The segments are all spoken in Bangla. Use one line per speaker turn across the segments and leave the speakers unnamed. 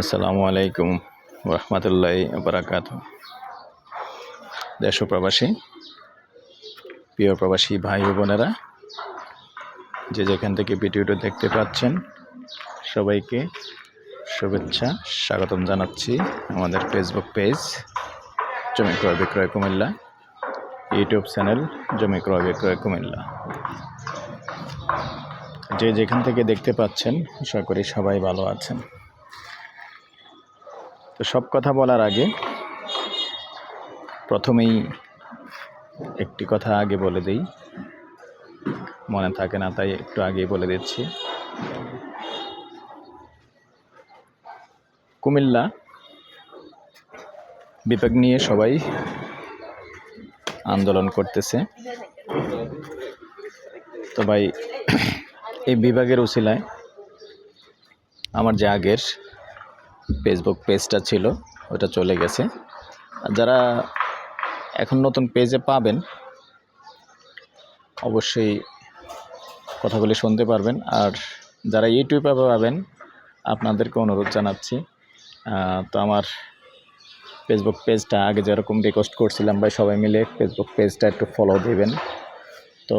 আসসালামু আলাইকুম রহমতুল্লাহ বারাকাত দেশ প্রবাসী, প্রিয় প্রবাসী ভাই বোনেরা, যে যেখান থেকে ভিডিওটা দেখতে পাচ্ছেন, সবাইকে শুভেচ্ছা, স্বাগতম জানাচ্ছি আমাদের ফেসবুক পেজ জমি ক্রয় বিক্রয় কুমিল্লা ইউটিউব চ্যানেল জমি ক্রয় বিক্রয় কুমিল্লা। যে যেখান থেকে দেখতে পাচ্ছেন, আশা করি সবাই ভালো আছেন। তো সব কথা বলার আগে, প্রথমেই একটি কথা আগে বলে দিই। মনে থাকে না, তাই একটু আগেই বলে দিচ্ছি। কুমিল্লা বিভাগ নিয়ে সবাই আন্দোলন করতেছে। তো ভাই এই বিভাগের উসিলায় আমার যে আগের ফেসবুক পেজটা ছিল, ওটা চলে গেছে। যারা এখন নতুন পেজে পাবেন, অবশ্যই কথাগুলি শুনতে পারবেন। আর যারা ইউটিউবে পাবেন, আপনাদেরকে অনুরোধ জানাচ্ছি তো আমার ফেসবুক পেজটা আগে যেরকম রিকোয়েস্ট করছিলাম ভাই, সবাই মিলে ফেসবুক পেজটা একটু ফলো দেবেন। তো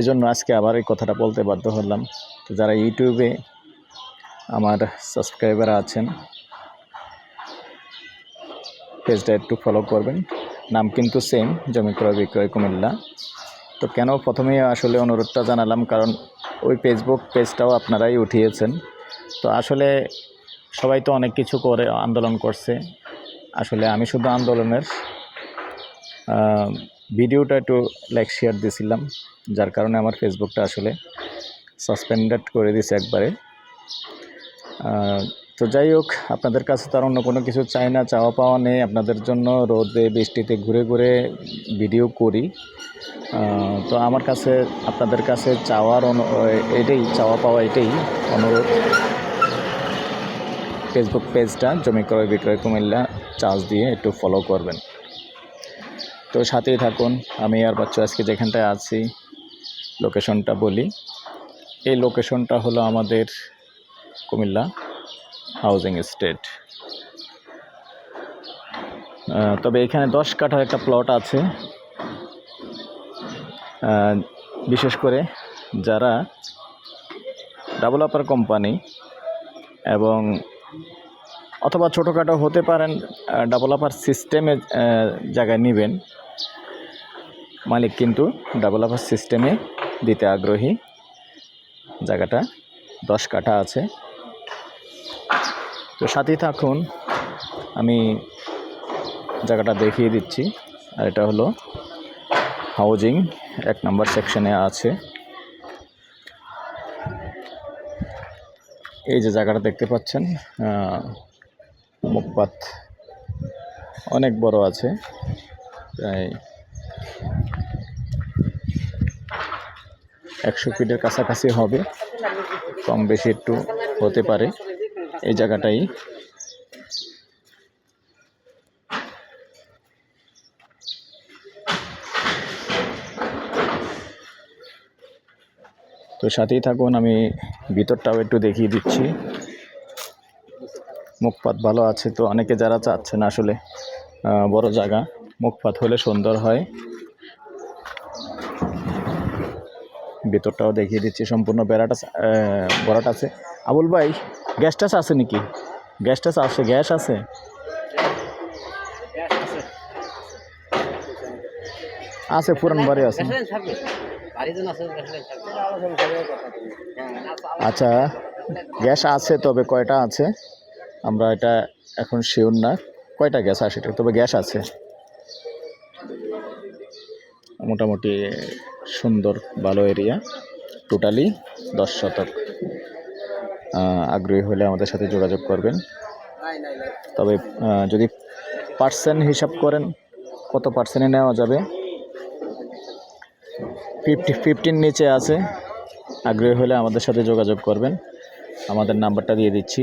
এজন্য আজকে আবার এই কথাটা বলতে বাধ্য হলাম। তো যারা ইউটিউবে আমার সাবস্ক্রাইবার আছেন, পেজটা একটু ফলো করবেন। নাম কিন্তু সেম জমি ক্রয়, বিক্রয়, কুমিল্লা। তো কেন প্রথমেই আসলে অনুরোধটা জানালাম, কারণ ওই ফেসবুক পেজটাও আপনারাই উঠিয়েছেন। তো আসলে সবাই তো অনেক কিছু করে, আন্দোলন করছে। আসলে আমি শুধু আন্দোলনের ভিডিওটা একটু লাইক শেয়ার দিয়েছিলাম যার কারণে আমার ফেসবুকটা আসলে সাসপেন্ডেড করে দিয়েছে একবারে। তো যাই হোক, আপনাদের কাছে তার অন্য কোনো কিছু চাই না, চাওয়া পাওয়া নেই। আপনাদের জন্য রোদে, বৃষ্টিতে ঘুরে ঘুরে ভিডিও করি। তো আমার কাছে, আপনাদের কাছে চাওয়ার অনু এটাই, চাওয়া পাওয়া এটাই অনুরোধ। ফেসবুক পেজটা জমি ক্রয় বিক্রয় কুমিল্লা চার্জ দিয়ে একটু ফলো করবেন। তো সাথেই থাকুন, আমি আর বাচ্চা আজকে যেখানটায় আছি, লোকেশনটা বলি। এই লোকেশনটা হলো আমাদের কুমিল্লা হাউজিং স্টেট তবে এখানে দশ কাঠার একটা প্লট আছে। বিশেষ করে যারা ডেভেলপার কোম্পানি এবং অথবা ছোটোখাটো হতে পারেন ডেভেলপার সিস্টেমে জায়গায় নেবেন। মালিক কিন্তু ডেভেলপার সিস্টেমে দিতে আগ্রহী। জায়গাটা দশ কাঠা আছে। তো সাথেই থাকুন, আমি জায়গাটা দেখিয়ে দিচ্ছি। আর এটা হলো হাউজিং এক নম্বর সেকশনে আছে। এই যে জায়গাটা দেখতে পাচ্ছেন মুখপাত অনেক বড় আছে, প্রায় একশো ফিটের কাছাকাছি হবে, কম বেশি একটু হতে পারে এই জায়গাটাই। তো সাথেই থাকুন, আমি ভিতরটাও একটু দেখিয়ে দিচ্ছি। মুখপাত ভালো আছে তো অনেকে যারা চাচ্ছেন আসলে বড় জায়গা, মুখপাত হলে সুন্দর হয়। ভেতরটাও দেখিয়ে দিচ্ছি, সম্পূর্ণ বেড়াটা বড়াটা আছে। আবুল ভাই, গ্যাস টাস আছে নাকি? গ্যাস টাস আছে, গ্যাস আছে? আছে, পুরান বাড়ি আছে। আচ্ছা গ্যাস আছে তবে কয়টা আছে? আমরা এটা এখন শিওর না। কয়টা গ্যাস এটা? তবে গ্যাস আছে। মোটামুটি সুন্দর, ভালো এরিয়া টোটালি দশ শতক। আগ্রহী হলে আমাদের সাথে যোগাযোগ করবেন। তবে যদি পার্সেন্ট হিসাব করেন, কত পার্সেন্টে নেওয়া যাবে? ফিফটি ফিফটির নিচে আছে। আগ্রহী হলে আমাদের সাথে যোগাযোগ করবেন। আমাদের নাম্বারটা দিয়ে দিচ্ছি।